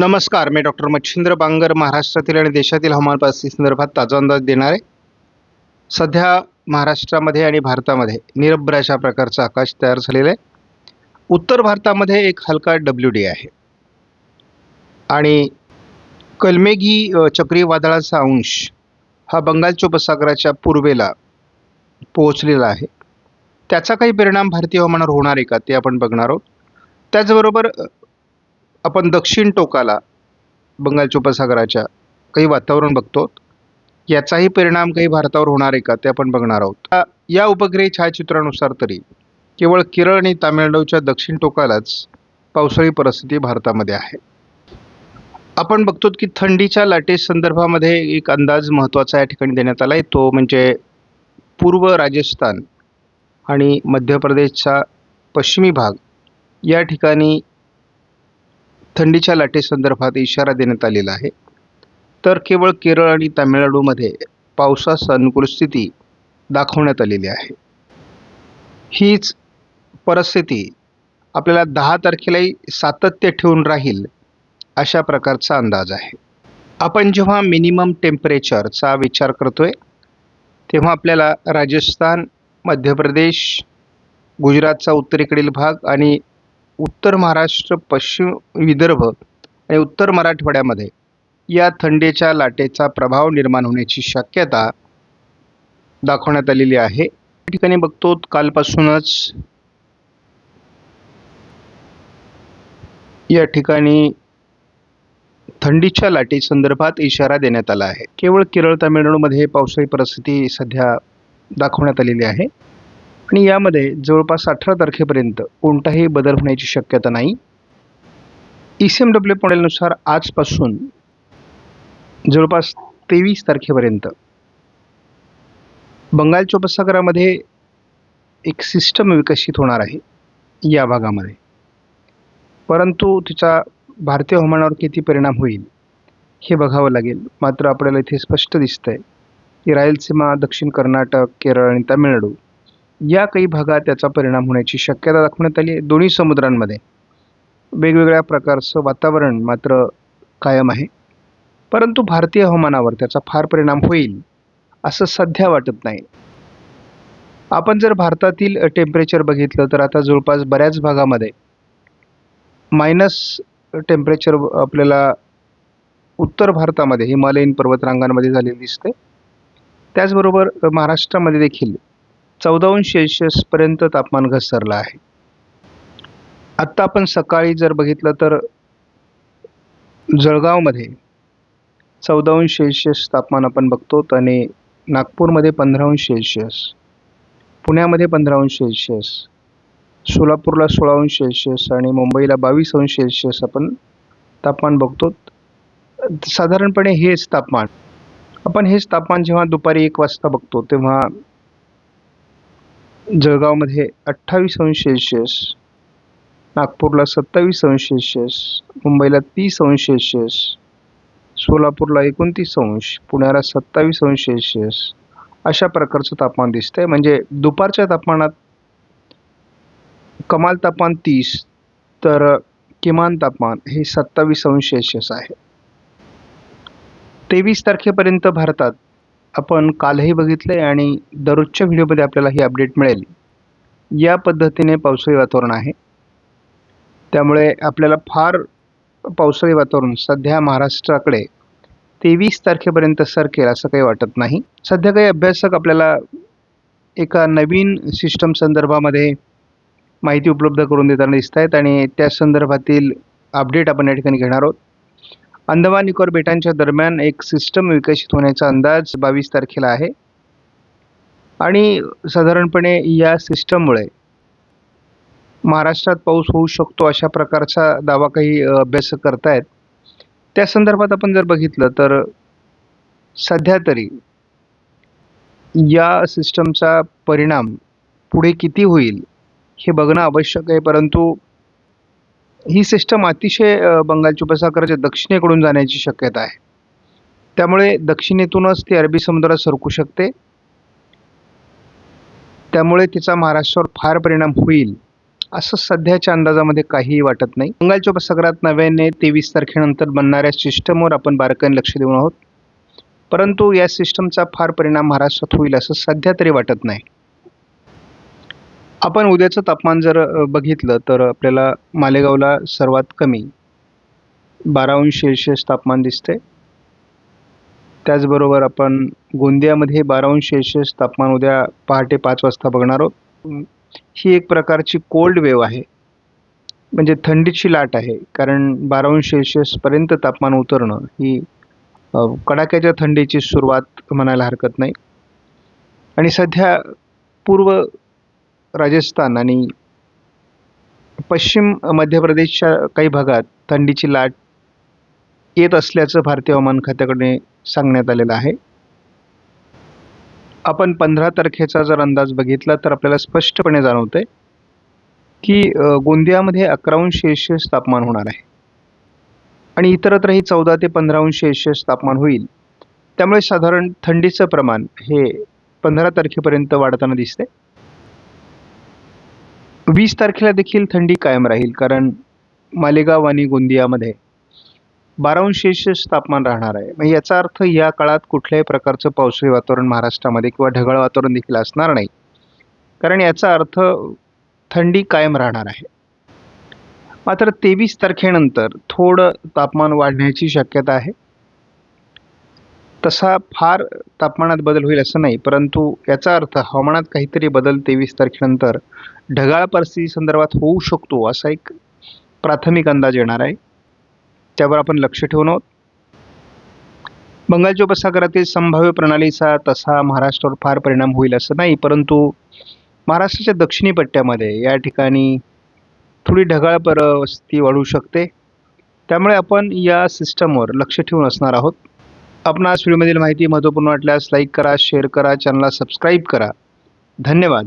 नमस्कार मी डॉक्टर मच्छिंद्र बांगर महाराष्ट्रातील आणि देशातील हवामान परिस्थिती संदर्भात ताजा अंदाज देणार. आहे सध्या महाराष्ट्रामध्ये आणि भारतामध्ये निरभ्र अशा प्रकारचं आकाश तयार झालेलं आहे. उत्तर भारतामध्ये एक हलका डब्ल्यू डी आहे. आणि कलमेघी चक्रीवादळाचा अंश हा बंगालच्या उपसागराच्या पूर्वेला पोहोचलेला आहे. त्याचा काही परिणाम भारतीय हवामानावर होणार आहे का ते आपण बघणार आहोत. त्याचबरोबर आपण दक्षिण टोकाला बंगालच्या उपसागराच्या काही वातावरण बघतो याचाही परिणाम काही भारतावर होणार आहे का ते आपण बघणार आहोत. या उपग्रही छायाचित्रानुसार तरी केवळ केरळ आणि तामिळनाडूच्या दक्षिण टोकालाच पावसाळी परिस्थिती भारतामध्ये आहे. आपण बघतो की थंडीच्या लाटेसंदर्भामध्ये एक अंदाज महत्त्वाचा या ठिकाणी देण्यात आला आहे तो म्हणजे पूर्व राजस्थान आणि मध्य प्रदेशचा पश्चिमी भाग या ठिकाणी थंडीच्या लाटेसंदर्भात इशारा देण्यात आलेला आहे. तर केवळ केरळ आणि तामिळनाडूमध्ये पावसास अनुकूल स्थिती दाखवण्यात आलेली आहे. हीच परिस्थिती आपल्याला दहा तारखेलाही सातत्य ठेवून राहील अशा प्रकारचा अंदाज आहे. आपण जेव्हा मिनिमम टेम्परेचरचा विचार करतो आहे तेव्हा आपल्याला राजस्थान मध्य प्रदेश गुजरातचा उत्तरेकडील भाग आणि उत्तर महाराष्ट्र पश्चिम विदर्भ आणि उत्तर मराठवाड्यामध्ये या थंडीच्या लाटेचा प्रभाव निर्माण होण्याची शक्यता दाखवण्यात आलेली आहे. या ठिकाणी बघतो कालपासूनच या ठिकाणी थंडीच्या लाटी संदर्भात इशारा देण्यात आला आहे. केवळ केरळ तामिळनाडूमध्ये पावसाळी परिस्थिती सध्या दाखवण्यात आलेली आहे. आणि यामध्ये जवळपास अठरा तारखेपर्यंत कोणताही बदल होण्याची शक्यता नाही. ई सी एम डब्ल्यू मॉडेलनुसार आजपासून जवळपास तेवीस तारखेपर्यंत बंगालच्या उपसागरामध्ये एक सिस्टम विकसित होणार आहे या भागामध्ये. परंतु तिचा भारतीय हवामानावर किती परिणाम होईल हे बघावं लागेल. मात्र आपल्याला इथे स्पष्ट दिसतंय की रायलसीमा दक्षिण कर्नाटक केरळ आणि तामिळनाडू या काही भागात त्याचा परिणाम होण्याची शक्यता दाखवण्यात आली आहे. दोन्ही समुद्रांमध्ये वेगवेगळ्या प्रकारचं वातावरण मात्र कायम आहे. परंतु भारतीय हवामानावर त्याचा फार परिणाम होईल असं सध्या वाटत नाही. आपण जर भारतातील टेम्परेचर बघितलं तर आता जवळपास बऱ्याच भागामध्ये मायनस टेम्परेचर आपल्याला उत्तर भारतामध्ये हिमालयीन पर्वतरांगांमध्ये झालेली दिसते. त्याचबरोबर महाराष्ट्रामध्ये देखील चौदावंश सेल्शियसपर्यंत तापमान घसरलं आहे. आत्ता आपण सकाळी जर बघितलं तर जळगावमध्ये चौदा सेल्शियस तापमान आपण बघतो आणि नागपूरमध्ये पंधरावंश सेल्शियस पुण्यामध्ये पंधरावंश सेल्शियस सोलापूरला सोळा सेल्शियस आणि मुंबईला बावीस अंश सेल्शियस आपण तापमान बघतो. साधारणपणे हेच तापमान. आपण हेच तापमान जेव्हा दुपारी एक वाजता बघतो तेव्हा जळगावमध्ये अठ्ठावीस अंश सेल्शियस नागपूरला सत्तावीस अंश सेल्शियस मुंबईला तीस अंश सेल्शियस सोलापूरला एकोणतीस अंश पुण्याला सत्तावीस अंश सेल्शियस अशा प्रकारचं तापमान दिसतंय. म्हणजे दुपारच्या तापमानात कमाल तापमान तीस तर किमान तापमान हे सत्तावीस अंश सेल्शियस आहे. तेवीस तारखेपर्यंत भारतात आपण कालही बघितलं आहे आणि दररोजच्या व्हिडिओमध्ये आपल्याला ही अपडेट मिळेल. या पद्धतीने पावसाळी वातावरण आहे. त्यामुळे आपल्याला फार पावसाळी वातावरण सध्या महाराष्ट्राकडे तेवीस तारखेपर्यंत सरकेल असं काही वाटत नाही. सध्या काही अभ्यासक आपल्याला एका नवीन सिस्टम संदर्भामध्ये माहिती उपलब्ध करून देताना दिसत आहेत आणि त्या संदर्भातील अपडेट आपण या ठिकाणी घेणार आहोत. अंदमान निकोबार बेटांच्या दरम्यान एक सिस्टम विकसित होण्याचा अंदाज बावीस तारखेला आहे. आणि साधारणपणे या सिस्टममुळे महाराष्ट्रात पाऊस होऊ शकतो अशा प्रकारचा दावा काही अभ्यास अभ्यासक करतायत. त्या संदर्भात आपण जर बघितलं तर सध्या तरी या सिस्टमचा परिणाम पुढे किती होईल हे बघणं आवश्यक आहे परंतु ही सिस्टम अतिशय बंगालच्या उपसागराच्या दक्षिणेकडून जाण्याची शक्यता आहे. त्यामुळे दक्षिणेतूनच ती अरबी समुद्रात सरकू शकते. त्यामुळे तिचा महाराष्ट्रावर फार परिणाम होईल असं सध्याच्या अंदाजामध्ये काहीही वाटत नाही. बंगालच्या उपसागरात नव्याने तेवीस तारखेनंतर बनणाऱ्या सिस्टमवर आपण बारकाईने लक्ष देऊन आहोत. परंतु या सिस्टमचा फार परिणाम महाराष्ट्रात होईल असं सध्या तरी वाटत नाही. आपण उद्याचं तापमान जर बघितलं तर आपल्याला मालेगावला सर्वात कमी बारा अंश सेल्शियस तापमान दिसते त्याचबरोबर आपण गोंदियामध्ये बारा अंश सेल्शियस तापमान उद्या पहाटे पाच वाजता बघणार आहोत. ही एक प्रकारची कोल्ड वेव आहे. म्हणजे थंडीची लाट आहे कारण बारा अंश सेल्शियसपर्यंत तापमान उतरणं ही कडाक्याच्या थंडीची सुरुवात म्हणायला हरकत नाही. आणि सध्या पूर्व राजस्थान आणि पश्चिम मध्य प्रदेशच्या काही भागात थंडीची लाट येत असल्याचं भारतीय हवामान खात्याकडे सांगण्यात आलेलं आहे. आपण पंधरा तारखेचा जर अंदाज बघितला तर आपल्याला स्पष्टपणे जाणवतंय की गोंदियामध्ये अकरा अंश तापमान होणार आहे. आणि इतरत्रही चौदा ते पंधरा अंश सेल्सिअस तापमान होईल. त्यामुळे साधारण थंडीचं प्रमाण हे पंधरा तारखेपर्यंत वाढताना दिसते वीस तारखेला देखील थंडी कायम राहील कारण मालेगाव आणि गोंदियामध्ये बारा अंश तापमान राहणार आहे. मग याचा अर्थ या काळात कुठल्याही प्रकारचं पावसाळी वातावरण महाराष्ट्रामध्ये किंवा ढगाळ वातावरण देखील असणार नाही. कारण याचा अर्थ थंडी कायम राहणार आहे. मात्र तेवीस तारखेनंतर थोडं तापमान वाढण्याची शक्यता आहे. तसा फार तापमानात बदल होईल असं नाही परंतु याचा अर्थ हवामानात काहीतरी बदल तेवीस तारखेनंतर ढगाळ परिस्थिती संदर्भात होऊ शकतो असा एक प्राथमिक अंदाज येणार आहे. त्यावर आपण लक्ष ठेवून आहोत. बंगालच्या उपसागरातील संभाव्य प्रणालीचा तसा महाराष्ट्रावर फार परिणाम होईल असं नाही परंतु महाराष्ट्राच्या दक्षिणी पट्ट्यामध्ये या ठिकाणी थोडी ढगाळ परिस्थिती वाढू शकते. त्यामुळे आपण या सिस्टमवर लक्ष ठेवून असणार आहोत. आपण आज व्हिडिओमधील माहिती महत्त्वपूर्ण वाटल्यास लाईक करा शेअर करा चॅनलला सबस्क्राईब करा. धन्यवाद.